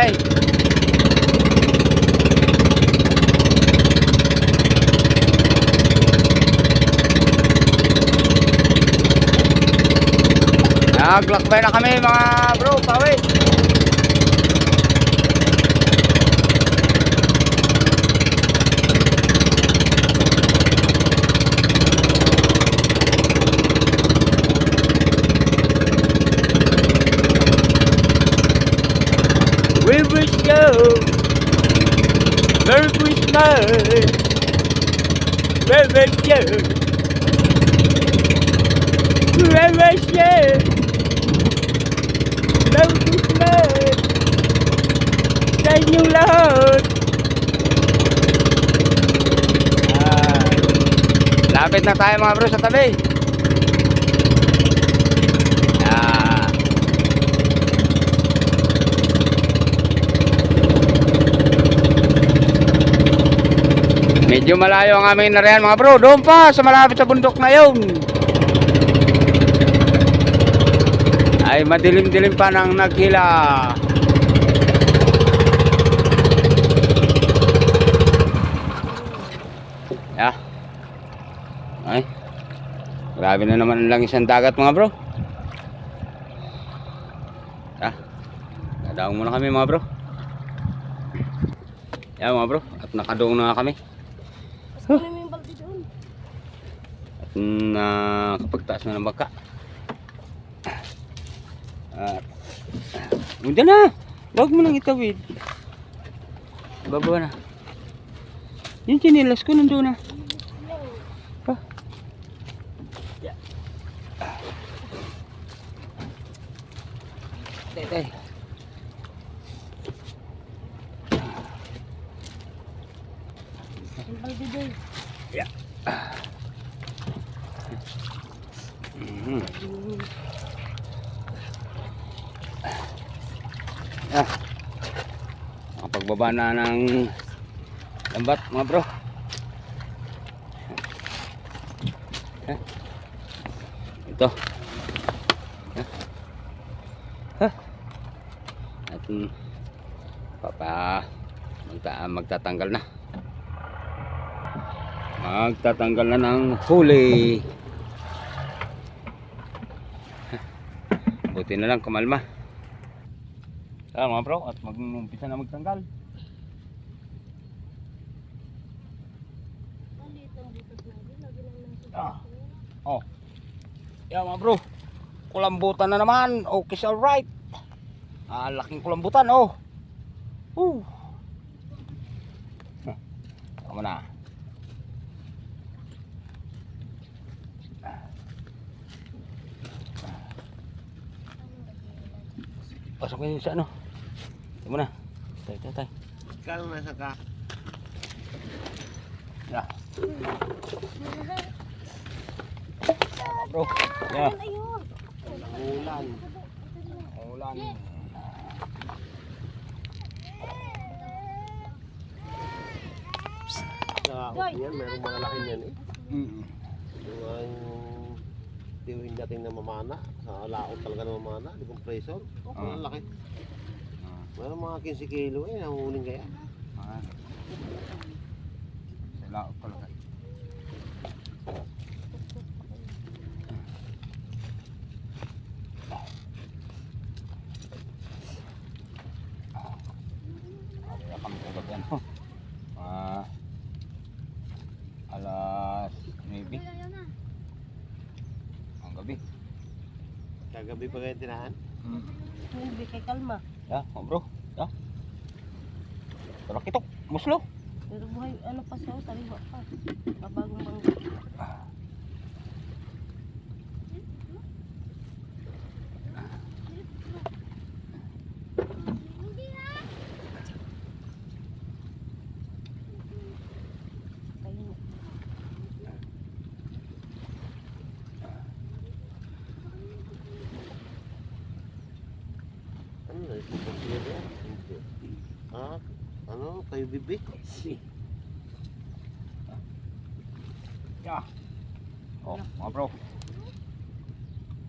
Kami. Naglakbay na kami mga bro, pawi. Wish you Merry Christmas. You We wish you Merry Christmas sa inyong lahat. Ah, lapit na tayo mga bro sa tabi. Ah. Medyo malayo ang aming nariyan mga bro. Doon pa sa malapit sa bundok na yun. Ay madilim-dilim pa ng nagkila. Yeah. Ay. Grabe na naman ang langis ng dagat mga bro. Yeah. Dadaong muna kami mga bro. Yeah mga bro. At nakadoong na kami. Ano mo yung balde doon? At nakapagtaas na ng baka. At Mundiyan na. Huwag mo nang itawid. Baba na. Yung chinilas ko nandun na. Ha? Yeah. Tay, tay. Yung balde doon. Mhm. Ah. Nakapagbaba na ng lambat mga bro. Ito. Ah. Ah. At mm, papa magta magtatanggal na. Magtatanggal na ng huli. Buti na lang kumalma. Ah, mga bro, at mag-umpisa na magtanggal. Ah. Oh. Yeah, mga bro. Kulambutan na naman. Okay, alright. Ah, laking kulambutan, oh. Uh. Huh. Tama na. Pasok kayo sa ano. Tama na. Tay, tay, tay. Kano nasa ka? Yeah. Bro. Ayun. Ulan. Ulan. Sa Doy. yan, merong mga laki niyan eh. Mm. Yung ang tiwing dating na mamana. Sa laot talaga na mamana. Di compressor. Oh, Ah. ang Meron mga 15 kilo eh. Nahuhuling kaya. Ah. Kami kagabi ano. Ah. Alas 9 ang gabi. Kagabi pa kayo tinahan. Kay kalma. Ya, oh bro. Ya. Tara kitok, muslo. Pero buhay, ano pa siya, sariwa pa. Mabagong bangga. Yeah. Oh, mga bro.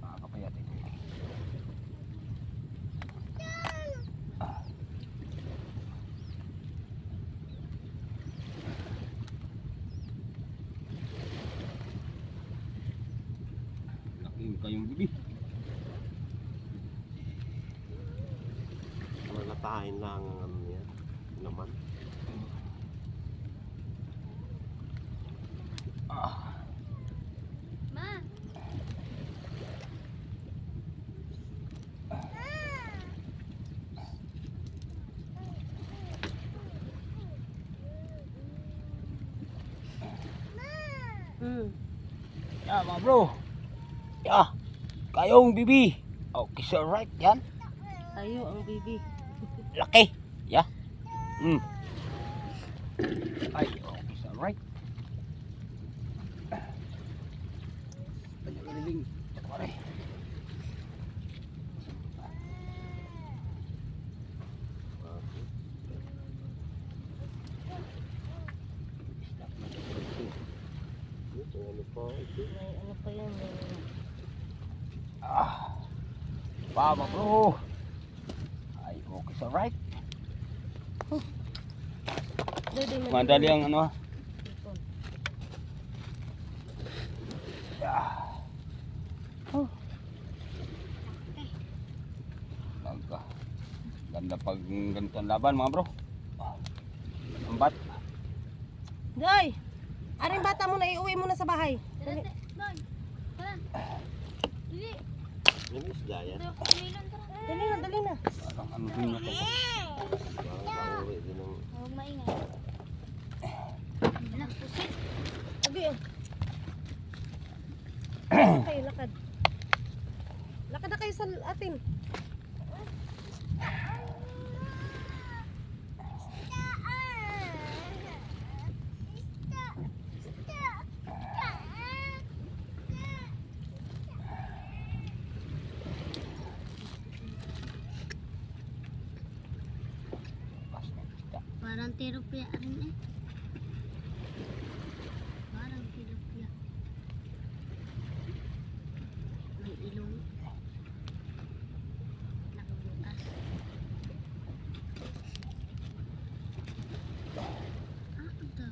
Nakakapayat ito. Ah. Laking kayong bibi. Malatahin lang ang ano yan. Naman. Bro. Yeah. Kayong bibi. Okay, sir, right? Yan. Tayo ang baby. Laki. Yeah. Mm. Ay, okay, sir, right? Banyak keliling. Cakap pare. Ito, ano pa? Ito. May ano pa yan. May... Ah. Pama, bro. Ay, okay, sir, right? May- Madali ang ano. Ito. Yeah. Oh. Ganda. Pag ganito ang laban mga bro. Ah. Ang bat. Doy! Aring bata mo na iuwi mo na sa bahay. Dali. Yung isda yan. Dali na, dali na. Parang ano din na to. Parang panguri din ng... Abi, oh. Lakad kayo, lakad. Lakad na kayo sa atin. Pas na isda. Parang tilapia rin eh. Parang tilapia. May ilong. Nakabutas. Ah, ito.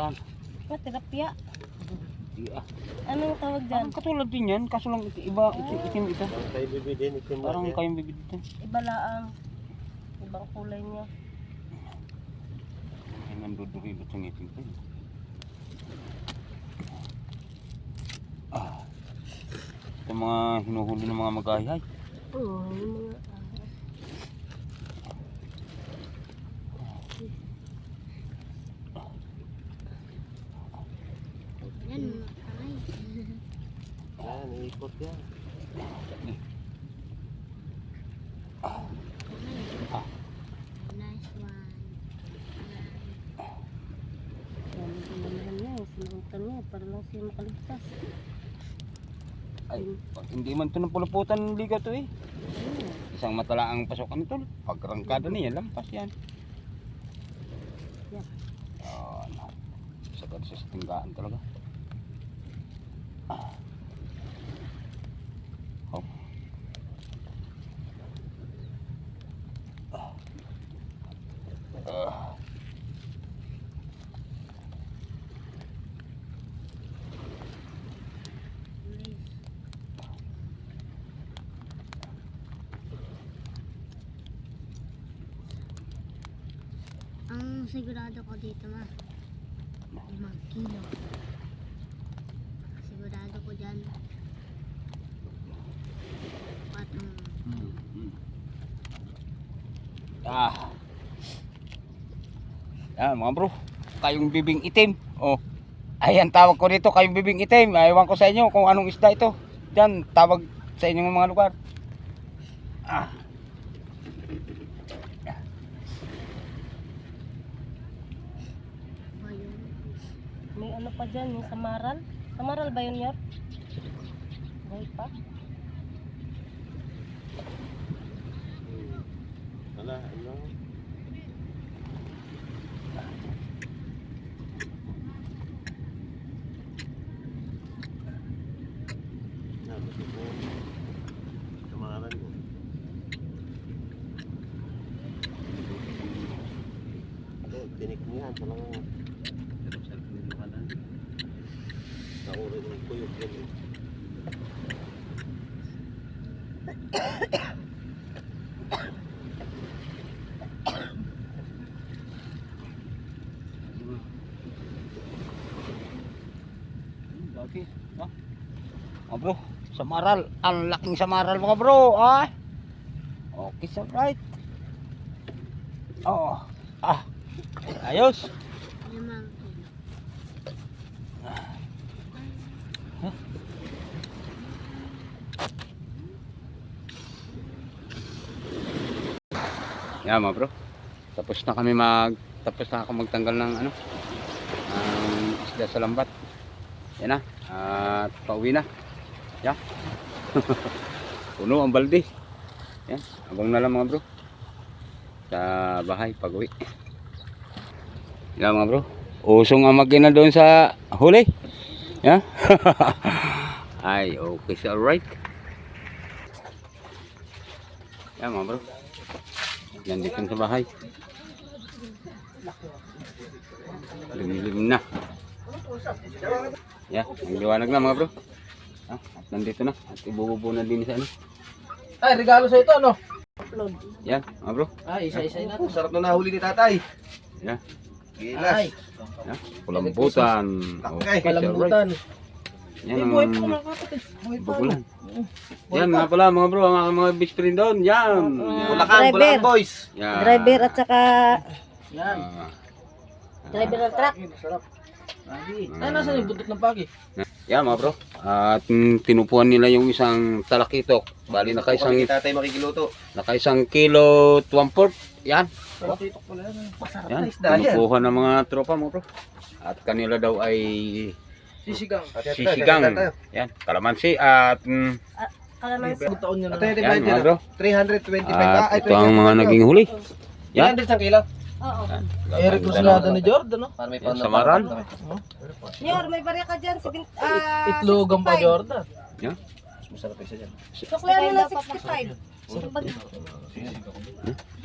Sinutan. Ah, tilapia. Ah. Anong tawag dyan? Parang katulad din yan. Kaso lang iti- iba. Itim, itim ito. Kayo bibig din. Yung Parang yan. kayong bibig dito. Ibalaang. Ibang kulay niya. Ay, nanduduribot sa ngipin ko. Ah. Ito mga hinuhuli ng mga magayay. Oo, yung mga... Yan, mga kamay. Yan, iikot yan. Ah. Nice one. Sinamahan niya. Para lang siya makaligtas. Ay, hindi man ito ng puluputan ng liga to eh. Isang matala ang pasokan nito. Pag rangkada niya, lampas yan. Yan. Ah, ano. Sagad siya sa tinggaan talaga. Ah. Oh. Ah. Ah. Nice. Ang sigurado ko dito ma, limang kilo. Sigurado ko dyan. Patong Hmm, hmm. Ah. Yan mga bro, kayong bibing itim. Oh. Ayan tawag ko dito, kayong bibing itim. Ewan ko sa inyo kung anong isda ito. Diyan, tawag sa inyong mga lugar. Ah. May ano pa dyan, yung samaral. Samaral ba yun, Yor? Buhay pa? Wala, ano? Tinik mo yan. Talagang sa uri ng kuyog yan eh. Lagi. Ha? Mga bro, samaral. Ang laking samaral mga bro. Ah. Okay, so right. Oo. Ah. Ayos. Yan mga bro. Tapos na kami mag tapos na ako magtanggal ng ano ang isda sa lambat. Yan na. At pauwi na. Yan. Puno ang balde. Yan. Abang na lang mga bro. Sa bahay pag uwi. Yan mga bro. Usong ang makina doon sa huli. Yan. Ay, okay siya. Alright. Yan mga bro. Nandito sa bahay. Limlim na. Yeah, ang liwanag na mga bro. Ah, at nandito na. At ibububo na din sa ano. Ay, regalo sa ito, ano? Upload. Yan, mga bro. Ay, isa-isa na. Oh, sarap na nahuli ni tatay. Yan. Gilas. Ay, Yan. Kulambutan. Okay, kalambutan. Yan ang bagulan. Yan nga pala mga bro, ang mga, mga best friend doon. Yan. Yan. Bulacan. Bulacan boys. Yan. Driver at saka Yan. Ah. driver ng truck. Ay, masarap. Lagi. Ay, nasa yung buntot ng pagi? Yan mga bro. At mm, tinupuan nila yung isang talakitok. Bali naka isang, Isang tatay makikiluto. naka isang kilo 1 fourth. Yan. Titok pala yan. Masarap Yan. na isda yan. Tinupuhan ng mga tropa mga bro. At kanila daw ay Sisigang. sisigang. Yan. Kalamansi at mm, Kalamansi. Taon niya na. Ate, yan mga bro. 325 At ito ang mga naging huli. Yan. 300 isang kilo. Oo. Eric Roslada ni Jordan, no? Para may Yan, samaran. Yor, may barya ka dyan. Sabing, ah, Itlogang pa 65. Jordan. Masarap isa dyan. Suklihan mo na 65.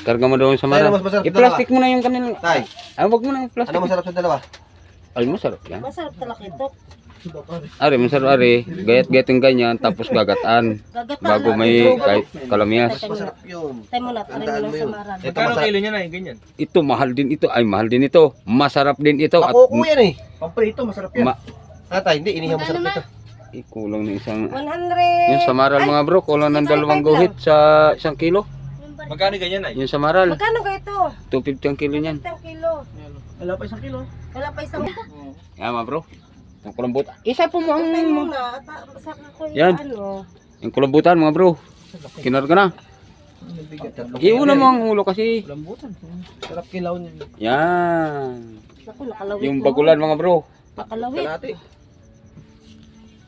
Karga mo daw sa Tayo mara. na mas masarap sa I-plastic mo na yung kanilang. Tay, Ay, wag mo na yung plastic. ano masarap sa dalawa? Ay, masarap yan. Masarap talaga ito. Ari, masarap ari. Gayat-gayat yung ganyan, tapos gagataan. Gagatan. Bago may kahit kalamias. Masarap yun. Tayo mo na. Tayo mo lang sa maran. Ito masarap. niya na, ganyan? Ito, mahal din ito. Ay, mahal din ito. Masarap din ito. At Pakuko yan eh. Pamprito, masarap yan. ma- Tatay, hindi, inihaw masarap ito. eh, kulang ng isang... 100. Yung samaral mga bro, kulang ng dalawang guhit sa isang kilo. Magkano ganyan ay? Yung samaral, Magkano ka ito? 250 ang kilo niyan. Isang kilo. Wala pa isang kilo. Wala pa isang Yan mga bro. Yung kulambot. Isa po mo ang... Saka ko yung Yan. ano. Yung kulambutan mga bro. Kinarga na. Iuna mo ang ulo kasi. Lambutan. Sarap kilaw niya. Yan. Naku, nakalawit Yung mo. bagulan mga bro. Nakalawit. Kalati.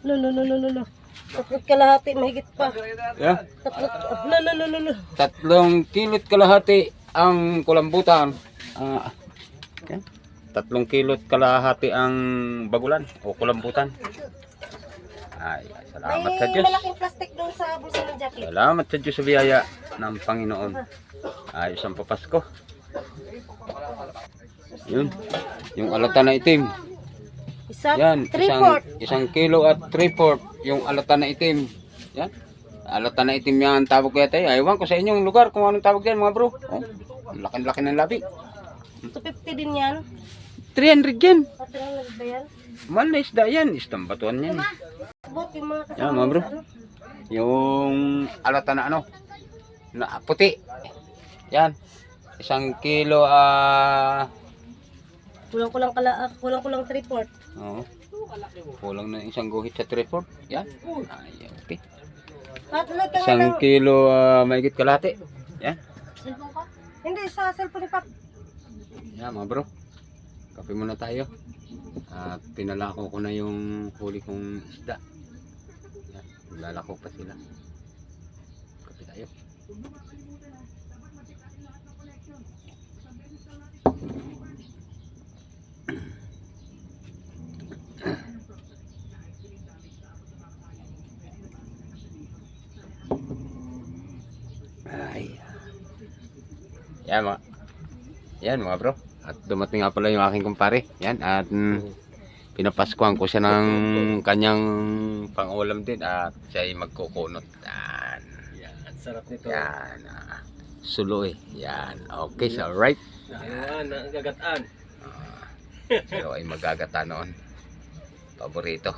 Lo, lo, lo, lo, lo, lo. Tatlot kalahati, mahigit pa. Yeah. Tatlot, lo, lo, lo, lo, lo. Tatlong kilot kalahati ang kulambutan. Ah, yan. Tatlong kilot kalahati ang bagulan o kulambutan. Ay, salamat sa May Diyos. malaking plastic doon sa bulsa ng jacket. Salamat sa Diyos sa biyaya ng Panginoon. Ayos ang papasko. Yun. Yung alata na itim. Isa, Yan. Isang, isang kilo at three fourth. Yung alata na itim. Yan. Alata na itim yan ang tawag ko yata. Aywan ko sa inyong lugar kung anong tawag yan mga bro. Oh, laki-laki ng labi. 250 din yan. 300 yan. At lang ba yan? Mahal na isda yan. Istang batuan yan. Bot yung mga kasama. Yan, mga bro. ano. Yung alata na ano. Na puti. Yan. Isang kilo ah... Kulang-kulang kala, ah, kulang-kulang 3 quart. Oo. Kulang na isang guhit sa tripod. Yan. Ay, okay. Isang ng, kilo uh, mahigit kalahati. Yan. hindi, sa cellphone ni Pap. Yan mga bro. kape muna tayo. At pinalako ko na yung huli kong isda. Yan, lalako pa sila. Kape tayo. Ay. Yan mga Yan mga bro. At dumating nga pala yung aking kumpare. Yan at mm, pinapaskuhan ko siya ng kanyang pangulam din at siya ay magkukunot. Yan. Yan, sarap nito. Yan. ah, Sulo eh. Yan. Okay, so right. Ayun, ang gagataan. So ay magagata noon. Paborito.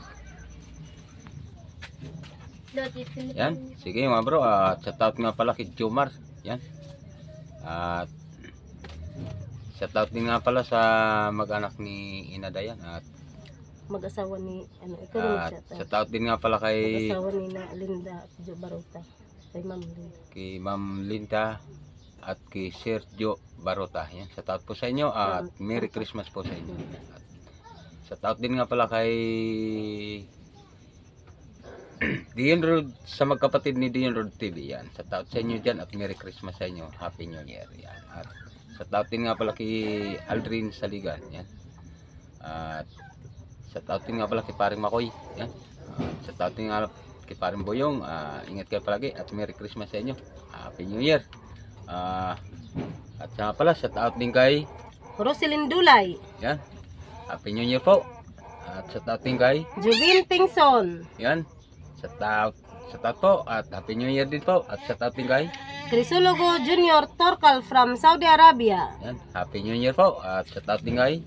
Yan. Sige mga bro. At shout out nga pala kay Jomar. Yan. At shout out din nga pala sa mag-anak ni Ina Dayan. At, Mag-asawa ni, ano, at rin siya. shout out din nga pala kay Mag-asawa ni na Linda at Jo Barota. Kay Ma'am Linda. kay Ma'am Linda at kay Sergio Barota. Yan, shout out po sa inyo at Merry Christmas po sa inyo. At shout out din nga pala kay Dion Road sa magkapatid ni Dion Road TV. Yan, shout out sa inyo dyan at Merry Christmas sa inyo. Happy New Year. Yan. At shout out din nga pala kay Aldrin Saligan. Yan. At shout out din nga pala kay Paring Makoy. Yan. At shout out din nga kay Paring Boyong. Ah, ingat kayo palagi at Merry Christmas sa inyo. Happy New Year. Ah, at nga pala, shout out din kay Roselyn Dulay. yan. Happy New Year po. At shout out din kay Juvin Tingson. yan. Shout out, shout out po at Happy New Year din po. At shout out din kay Crisologo Junior Torcal from Saudi Arabia. yan. Happy New Year po. At shout out din kay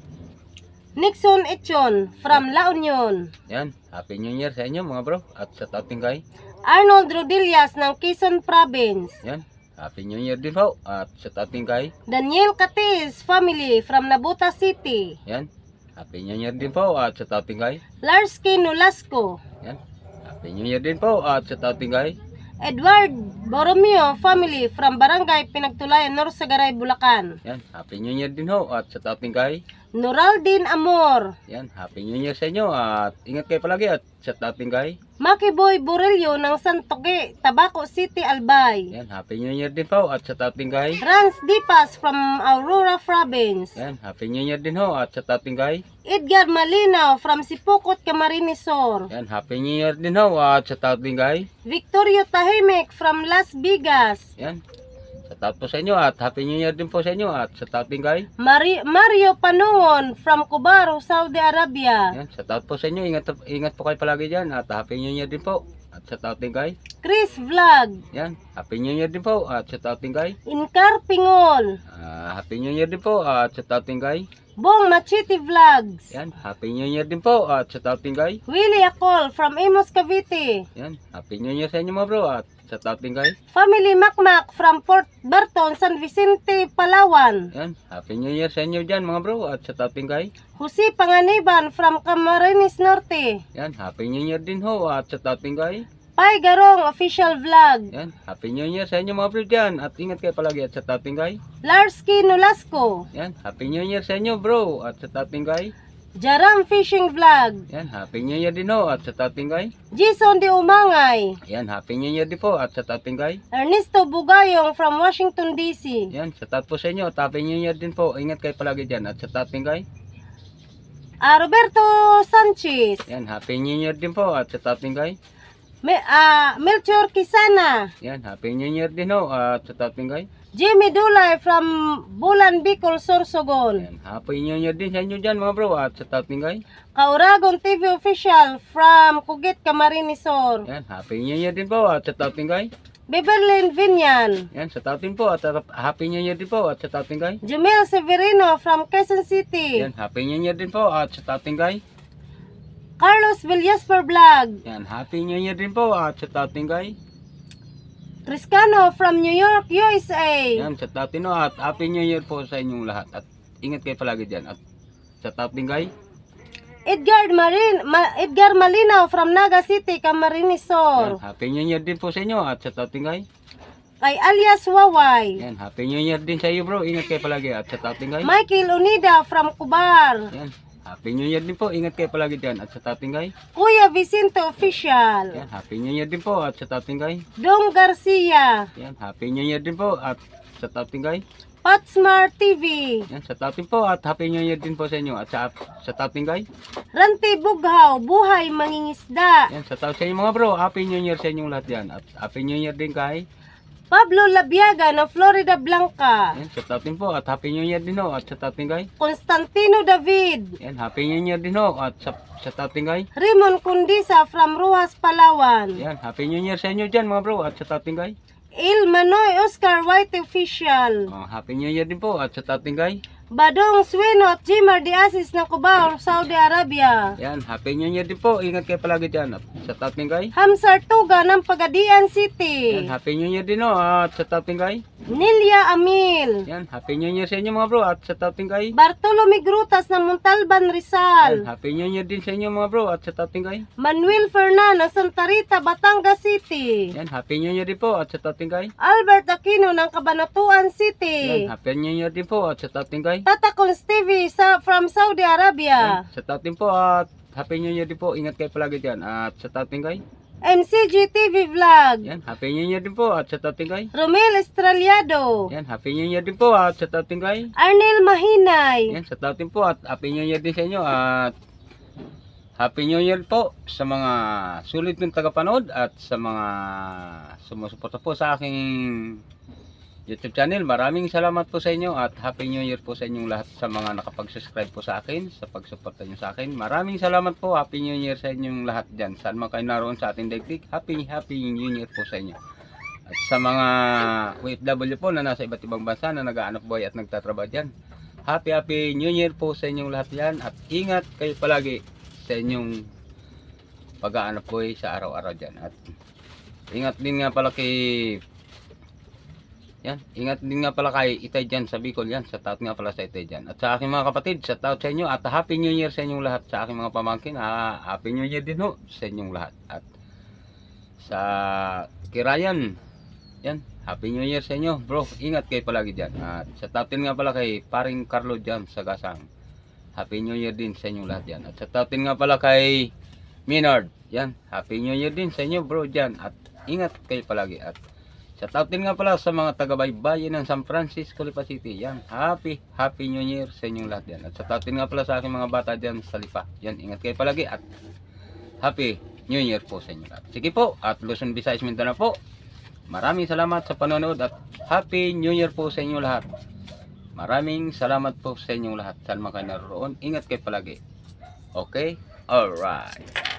Nixon Echon from La Union. yan. Happy New Year sa inyo mga bro. At shout out din kay Arnold Rodillas ng Quezon Province. yan. Happy New Year din po. At shout out din kay Daniel Catis family from Nabuta City. yan. Happy New Year din po. At shout out din kay Larsky Nolasco. yan. Year din po. At din kay Edward Borromeo family from Barangay Pinagtulayan, Norsagaray, Bulacan. yan. Happy New Year din ho. At din kay Noraldin Amor. Yan, Happy New Year sa inyo at ingat kayo palagi at out din kay. Makiboy Borelio ng Santoque, Tabaco City, Albay. Yan, Happy New Year din po at out din kay. Rans Dipas from Aurora Province. Yan, Happy New Year din ho at out din kay. Edgar Malinaw from Sipokot, Camarines Sur. Yan, Happy New Year din ho at out din kay. Victorio Tahimek from Las Vegas. Yan, shout out po sa inyo at Happy New Year din po sa inyo at shout out din kay. Mari- Mario Panuon from Cubaro, Saudi Arabia. Yan, out po sa inyo. Ingat, ingat po kayo palagi dyan at Happy New Year din po. At shout out din kay. Chris Vlog. Yan, Happy New Year din po at shout out din kay. Inkar Pingol. Ah, Happy New Year din po at shout out din kay. Bong Machiti Vlogs. Yan, Happy New Year din po at shout out din kay. Willie Acol from Amos Cavite. Yan, Happy New Year sa inyo mga bro at shout out din kay. Family Macmac from Port Barton, San Vicente, Palawan. Yan, Happy New Year sa inyo dyan mga bro at shout out din kay. Jose Panganiban from Camarines Norte. Yan, Happy New Year din ho at shout out din kay. Pai Garong Official Vlog. Yan, Happy New Year sa inyo mga bro dyan at ingat kayo palagi at shout out din kay. Larsky Nolasco. Yan, Happy New Year sa inyo bro at shout out din kay. Jaram Fishing Vlog. Yan, Happy New Year din ho at shout out din kay. Jason De Umangay. Yan, Happy New Year din po at din kay. Ernesto Bugayong from Washington DC. Yan, out po sa inyo at Happy New Year din po. Ingat kayo palagi dyan at out din kay. Ah, Roberto Sanchez. Yan, Happy New Year din po at din kay. Me, ah, Melchor Kisana. Yan, Happy New Year din ho at shout out din kay. Jimmy Dulay from Bulan Bicol, Sorsogon. Yan, Happy New Year din sa inyo dyan mga bro at din kay. Kauragon TV Official from Kugit, Camarines Sur. Yan, Happy New Year din po at shout out din kay. Beverly Vinyan. Yan, shout out din po at Happy New Year din po at din kay. Jumel Severino from Quezon City. Yan, Happy New Year din po at din kay. Carlos Villasper Vlog. Yan, Happy New Year din po at din kay. Triscano from New York, USA. Yan, out din ho at Happy New Year po sa inyong lahat at ingat kayo palagi dyan at din kay. Edgar Marin, Ma- Edgar Malinaw from Naga City, Camarines Yan, Sur. Happy New Year din po sa inyo at out din kay. alias Waway. Yan, Happy New Year din sa iyo bro. Ingat kayo palagi at sa tating guy. Michael Unida from Kubar. Yan. Happy New Year din po. Ingat kayo palagi dyan. At sa tating guy. Kuya Vicente Official. Yan. Happy New Year din po. At sa tating guy. Dong Garcia. Yan. Happy New Year din po. At sa tating guy. Patsmar TV. Yan. Sa tating po. At Happy New Year din po sa inyo. At sa, sa tating guy. Ranti Bughaw. Buhay Mangingisda. Yan. Sa tating sa inyo mga bro. Happy New Year sa inyong lahat yan. At Happy New Year din kay. Pablo Labiaga ng Florida Blanca. Yan. Sa tating po. At Happy New Year din ho. At sa tating guy. Constantino David. Yan. Happy New Year din ho. At sa, sa tating guy. Raymond Kundisa from Ruas, Palawan. Yan. Happy New Year sa inyo dyan mga bro. At sa tating guy. Il Manoy Oscar White Official. Oh, Happy New Year din po. At sa tating guy. Badong Sweno at Jimar de Aziz ng Cubao, Saudi Arabia. Yan, happy new year din po. Ingat kayo palagi dyan. Sa tating guy. Hamsar Tuga ng Pagadian City. Yan, happy new year din o. At sa tating guy. Nilia Amil. Yan, happy new year sa inyo mga bro. At sa tating guy. Bartolome Grutas ng Montalban, Yan, Rizal. happy new year din sa inyo mga bro. At sa tating guy. Manuel Fernan ng Santa Rita, Batangas City. Yan, happy new year din po. At sa tating guy. Albert Aquino ng Cabanatuan City. Yan, happy new year din po. At sa tating guy. Tata Constevie sa, from Saudi Arabia. Yan, sa tating po. At happy new year din po. Ingat kayo palagi dyan. At sa tating guy. MCG TV Vlog. Yan, happy new year din po. At sa tating guy. Romel Estraliado. Yan, happy new year din po. At sa tating guy. Arnel Mahinay. Yan, sa tating po at Happy New Year din sa inyo at Happy New Year po sa mga sulit ng tagapanood at sa mga sumusuporta po sa aking YouTube channel. Maraming salamat po sa inyo at Happy New Year po sa inyong lahat sa mga nakapag-subscribe po sa akin, sa pagsuporta nyo sa akin. Maraming salamat po. Happy New Year sa inyong lahat dyan. Saan man kayo naroon sa ating daigdig. Happy, Happy New Year po sa inyo. At sa mga OFW po na nasa iba't ibang bansa na nag-aanap buhay at nagtatrabaho dyan. Happy Happy New Year po sa inyong lahat yan at ingat kayo palagi sa inyong pag-aanap buhay sa araw-araw dyan. At ingat din nga pala kay yan, ingat din nga pala kay Itay dyan sa Bicol yan, sa taot nga pala sa Itay dyan. At sa aking mga kapatid, sa taot sa inyo at Happy New Year sa inyong lahat. Sa aking mga pamangkin, ah, Happy New Year din ho sa inyong lahat. At sa Kirayan, yan, Happy New Year sa inyo, bro. Ingat kayo palagi dyan. At sa 10 nga pala kay paring Carlo dyan sa Gasang. Happy New Year din sa inyong lahat yan. At sa 10 nga pala kay Minard. Yan, Happy New Year din sa inyo, bro, dyan. At ingat kayo palagi. At top 10 nga pala sa mga taga-baybayin ng San Francisco, Lipa City. Yan, Happy, Happy New Year sa inyong lahat yan. At top 10 nga pala sa aking mga bata dyan sa Lipa. Yan, ingat kayo palagi. At Happy New Year po sa inyo lahat. Sige po, at Luzon, Visayas, Mindanao po. Maraming salamat sa panonood at Happy New Year po sa inyo lahat. Maraming salamat po sa inyong lahat. Saan man kayo naroon. Ingat kayo palagi. Okay? Alright.